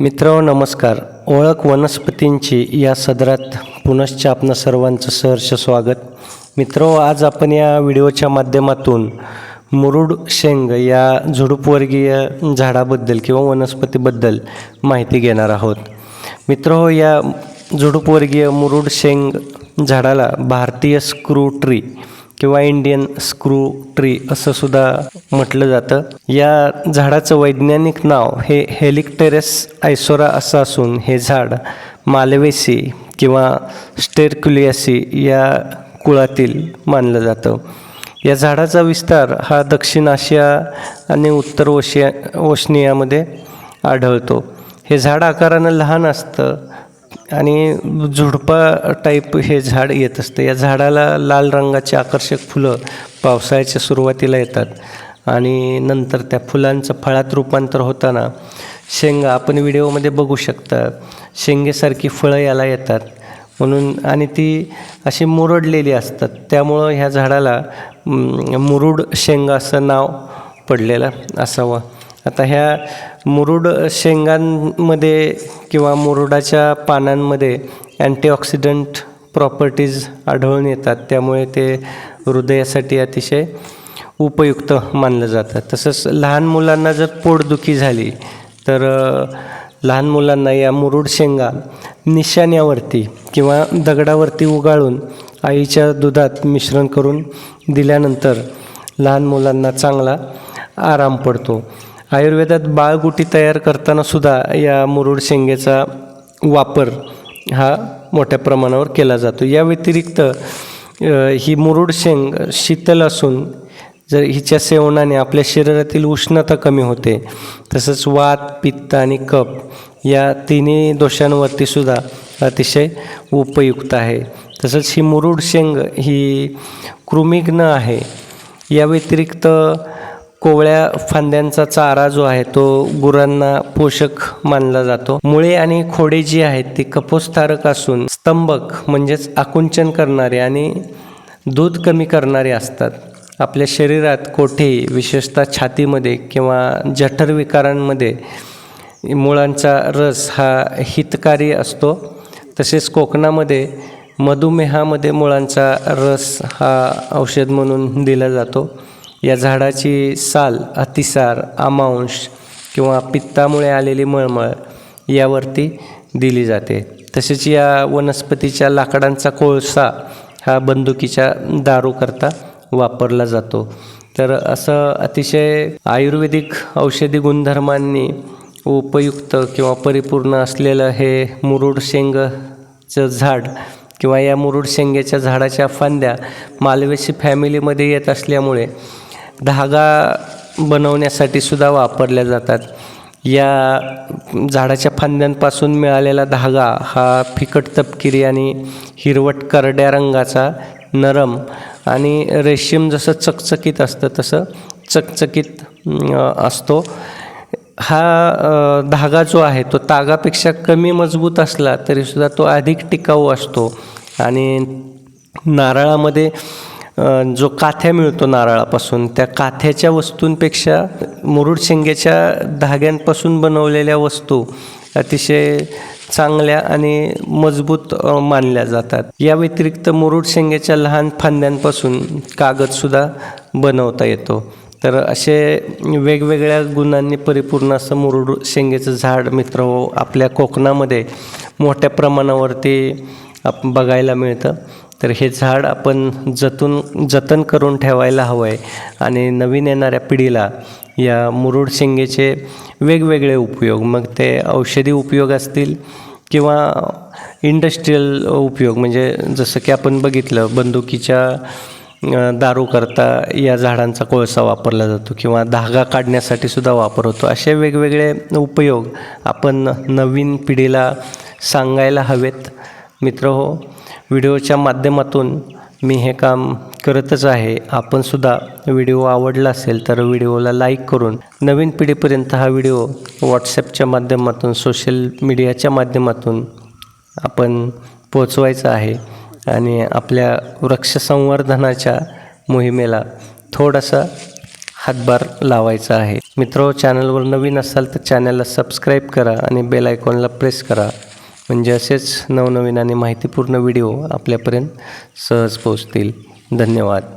मित्र नमस्कार. ओळख वनस्पतींची या सदरात पुनश्च आपणा सर्वांचं सहर्ष स्वागत. मित्र आज आपण या व्हिडिओच्या माध्यमातून मुरुड शेंग या झुडूपवर्गीय झाडाबद्दल किंवा वनस्पतीबद्दल माहिती घेणार आहोत. मित्र या झुडूपवर्गीय मुरुड शेंग झाडाला भारतीय स्क्रू ट्री किंवा इंडियन स्क्रू ट्री असं सुद्धा म्हटलं जातं. या झाडाचं वैज्ञानिक नाव हे हेलिकटेरेस आयसोरा असं असून हे झाड मालवेसी किंवा स्टेरक्युलियासी या कुळातील मानलं जातं. या झाडाचा विस्तार हा दक्षिण आशिया आणि उत्तर ओशिया ओशनियामध्ये आढळतो. हे झाड आकारानं लहान असतं. आणि झुडपा टाईप हे झाड येत असतं. या झाडाला लाल रंगाची आकर्षक फुलं पावसाळ्याच्या सुरुवातीला येतात आणि नंतर त्या फुलांचं फळात रूपांतर होताना शेंगा आपण व्हिडिओमध्ये बघू शकता शेंगेसारखी फळं याला येतात. म्हणून आणि ती अशी मुरडलेली असतात. त्यामुळं ह्या झाडाला मुरुड शेंगा असं नाव पडलेलं असावं. आता ह्या मुरुड शेंगांमध्ये किंवा मुरुडाच्या पानांमध्ये अँटीऑक्सिडंट प्रॉपर्टीज आढळून येतात. त्यामुळे ते हृदयासाठी अतिशय उपयुक्त मानलं जातं. तसंच लहान मुलांना जर पोटदुखी झाली तर लहान मुलांना या मुरुड शेंगा निशाण्यावरती किंवा दगडावरती उगाळून आईच्या दुधात मिश्रण करून दिल्यानंतर लहान मुलांना चांगला आराम पडतो. आयुर्वेदात बाळगुटी तयार करताना सुद्धा या मुरुड शेंगेचा वापर हा मोठ्या प्रमाणावर केला जातो. या व्यतिरिक्त ही मुरुड शेंग शीतल असून जर हिच्या सेवनाने आपल्या शरीरातील उष्णता कमी होते तसंच वात पित्त आणि कप या तिन्ही दोषांवरती सुद्धा अतिशय उपयुक्त आहे. तसंच ही मुरुड शेंग ही कृमिघ्न आहे. या व्यतिरिक्त कोवळ्या फांद्यांचा चारा जो आहे तो गुरांना पोषक मानला जातो. मुळे आणि खोडे जी आहेत ती कपोस्तारक असून स्तंभक म्हणजेच आकुंचन करणारे आणि दूध कमी करणारे असतात. आपल्या शरीरात कोठे विशेषतः छातीमध्ये किंवा जठर विकारांमध्ये मुळांचा रस हा हितकारी असतो. तसेच कोकणामध्ये मधुमेहामध्ये मुळांचा रस हा औषध म्हणून दिला जातो. या झाडाची साल अतिसार आमांश किंवा पित्तामुळे आलेली मळमळ यावरती दिली जाते. तसेच या वनस्पतीच्या लाकडांचा कोळसा हा बंदुकीच्या दारूकरता वापरला जातो. तर असं अतिशय आयुर्वेदिक औषधी गुणधर्मांनी उपयुक्त किंवा परिपूर्ण असलेलं हे मुरुड शेंगचं झाड किंवा या मुरुड शेंगेच्या झाडाच्या फांद्या मालवेशी फॅमिलीमध्ये येत असल्यामुळे धागा बनवण्यासाठी सुद्धा वापरल्या जातात. या झाडाच्या फांद्यांपासून मिळालेला धागा हा फिकट तपकिरी आणि हिरवट करड्या रंगाचा नरम आणि रेशीम जसं चकचकीत असतं तसं चकचकीत असतो. हा धागा जो आहे तो तागापेक्षा कमी मजबूत असला तरीसुद्धा तो अधिक टिकाऊ असतो आणि नारळामध्ये जो काथ्या मिळतो नारळापासून त्या काथ्याच्या वस्तूंपेक्षा मुरुड शेंग्याच्या धाग्यांपासून बनवलेल्या वस्तू अतिशय चांगल्या आणि मजबूत मानल्या जातात. या व्यतिरिक्त मुरुड शेंग्याच्या लहान फांद्यांपासून कागदसुद्धा बनवता येतो. तर असे वेगवेगळ्या गुणांनी परिपूर्ण असं मुरुड शेंगेचं झाड मित्र हो आपल्या कोकणामध्ये मोठ्या प्रमाणावरती आप बघायला मिळतं. तर हे झाड आपण जतून जतन करून ठेवायला हवं आहे आणि नवीन येणाऱ्या पिढीला या मुरुड शेंगेचे वेगवेगळे उपयोग मग ते औषधी उपयोग असतील किंवा इंडस्ट्रीयल उपयोग म्हणजे जसं की आपण बघितलं बंदुकीच्या दारूकरता दारू करता या झाडांचा कोळसा वापरला जातो किंवा धागा काढण्यासाठी सुद्धा वापर होतो. असे वेगवेगळे उपयोग आपण नवीन पिढीला सांगायला हवेत. मित्र हो व्हिडिओच्या माध्यमातून मी हे काम करतच आहे. आपणसुद्धा व्हिडिओ आवडला असेल तर व्हिडिओला लाईक करून नवीन पिढीपर्यंत हा व्हिडिओ व्हॉट्सॲपच्या माध्यमातून सोशल मीडियाच्या माध्यमातून आपण पोचवायचं आहे आणि आपल्या वृक्ष संवर्धनाच्या मोहिमेला थोडासा हातभार लावायचा आहे. मित्र चॅनलवर नवीन असाल तर चॅनलला सबस्क्राईब करा आणि बेल आयकॉनला प्रेस करा. म्हणजे असेच नवनवीन आणि माहितीपूर्ण व्हिडिओ आपल्यापर्यंत सहज पोहोचतील. धन्यवाद.